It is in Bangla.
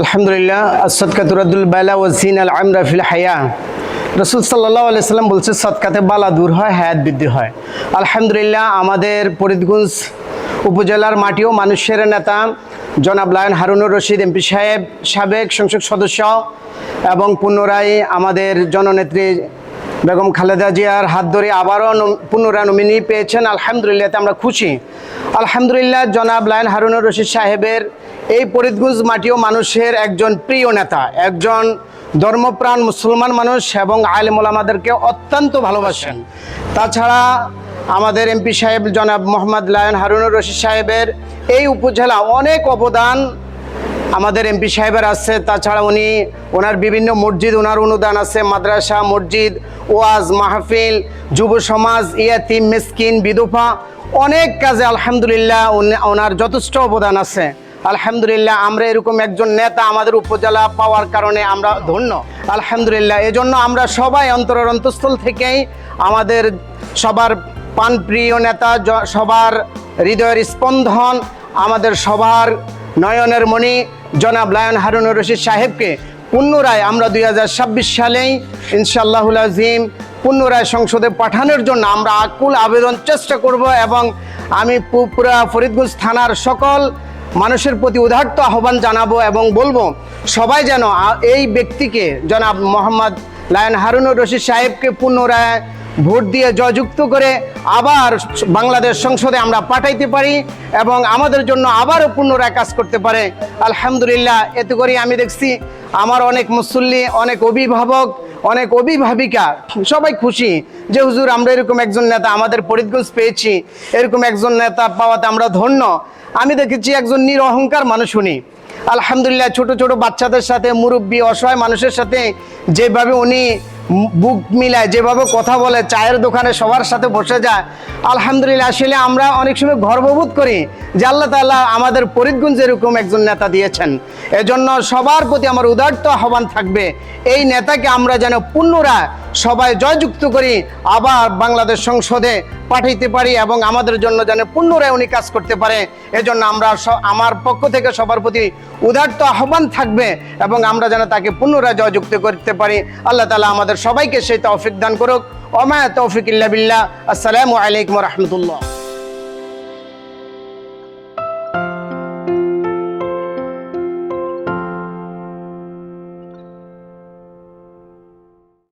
আলহামদুলিল্লাহ সদকা তুরাদুল বালা ওয়াজিন আল আমরা ফিল হায়া। রসুল সাল্লাহ আলাইসাল্লাম বলছে সৎকাতে বালা দূর হয়, হায়াত বৃদ্ধি হয়। আলহামদুলিল্লাহ, আমাদের ফরিদগঞ্জ উপজেলার মাটিও মানুষের নেতা জনাব লায়ন হারুনুর রশিদ, এমপি সাহেব, সাবেক সংসদ সদস্য এবং পুনরায় আমাদের জননেত্রী বেগম খালেদা জিয়ার হাত ধরে আবারও পুনরায় নমিনি পেয়েছেন। আলহামদুলিল্লাহ এতে আমরা খুশি। আলহামদুলিল্লাহ, জনাব লায়ন হারুনুর রশিদ সাহেবের এই ফরিদগঞ্জ মাটিও মানুষের একজন প্রিয় নেতা, একজন ধর্মপ্রাণ মুসলমান মানুষ এবং আলেম ওলামাদেরকে অত্যন্ত ভালোবাসেন। তাছাড়া আমাদের এমপি সাহেব জনাব মোহাম্মদ লায়ন হারুনুর রশিদ সাহেবের এই উপজেলা অনেক অবদান আমাদের এমপি সাহেবের আছে। তাছাড়া উনি, ওনার বিভিন্ন মসজিদ, ওনার অনুদান আছে। মাদ্রাসা, মসজিদ ওয়াজ, মাহফিল, যুব সমাজ, ইয়াতিম, মিসকিন, বিধবা, অনেক কাজে আলহামদুলিল্লাহ ওনার যথেষ্ট অবদান আছে। আলহামদুলিল্লাহ, আমরা এরকম একজন নেতা আমাদের উপজেলা পাওয়ার কারণে আমরা ধন্য। আলহামদুলিল্লাহ, এজন্য আমরা সবাই অন্তরের অন্তঃস্থল থেকেই আমাদের সবার প্রাণপ্রিয় নেতা সবার হৃদয়ের স্পন্দন, আমাদের সবার নয়নের মণি, জনাব লায়ন হারুনুর রশিদ সাহেবকে পুনরায় আমরা দুই হাজার ছাব্বিশ সালেই ইনশাআল্লাহুল আজিম পুনরায় সংসদে পাঠানোর জন্য আমরা আকুল আবেদন চেষ্টা করব এবং আমি পুরা ফরিদগঞ্জ থানার সকল মানুষের প্রতি উদাহরত আহ্বান জানাব এবং বলব, সবাই যেন এই ব্যক্তিকে জনাব মোহাম্মদ লায়ন হারুনুর রশিদ সাহেবকে পুনরায় ভোট দিয়ে জয়যুক্ত করে আবার বাংলাদেশ সংসদে আমরা পাঠাইতে পারি এবং আমাদের জন্য আবারও পুনরায় কাজ করতে পারে। আলহামদুলিল্লাহ এতে করে আমি দেখছি আমার অনেক মুসল্লি, অনেক অভিভাবক, অনেক অভিভাবিকা সবাই খুশি যে হুজুর আমরা এরকম একজন নেতা আমাদের ফরিদগঞ্জ পেয়েছি, এরকম একজন নেতা পাওয়াতে আমরা ধন্য। আমি দেখেছি একজন নিরহংকার মানুষ উনি। আলহামদুলিল্লাহ, ছোট ছোট বাচ্চাদের সাথে মুরব্বী, অসহায় মানুষের সাথে যেভাবে উনি বুক মিলায়, যেভাবে কথা বলে, চায়ের দোকানে সবার সাথে বসে যায়। আলহামদুলিল্লাহ, আসলে আমরা অনেক সময় গর্ববোধ করি যে আল্লাহ তাল্লাহ আমাদের ফরিদগঞ্জ এরকম একজন নেতা দিয়েছেন। এজন্য সবার প্রতি আমার উদারত আহ্বান থাকবে, এই নেতাকে আমরা যেন পুনরায় সবাই জয়যুক্ত করি, আবার বাংলাদেশ সংসদে পাঠাইতে পারি এবং আমাদের জন্য যেন পুনরায় উনি কাজ করতে পারে। এজন্য আমরা আমার পক্ষ থেকে সবার প্রতি উদার্ত আহ্বান থাকবে এবং আমরা যেন তাকে পুনরায় জয়যুক্ত করতে পারি। আল্লাহ তালা আমাদের সবাইকে সেই তৌফিক দান করুক। অমায় তৌফিক ইল্লা বিল্লাহ। আসসালামু আলাইকুম রহমতুল্লাহ।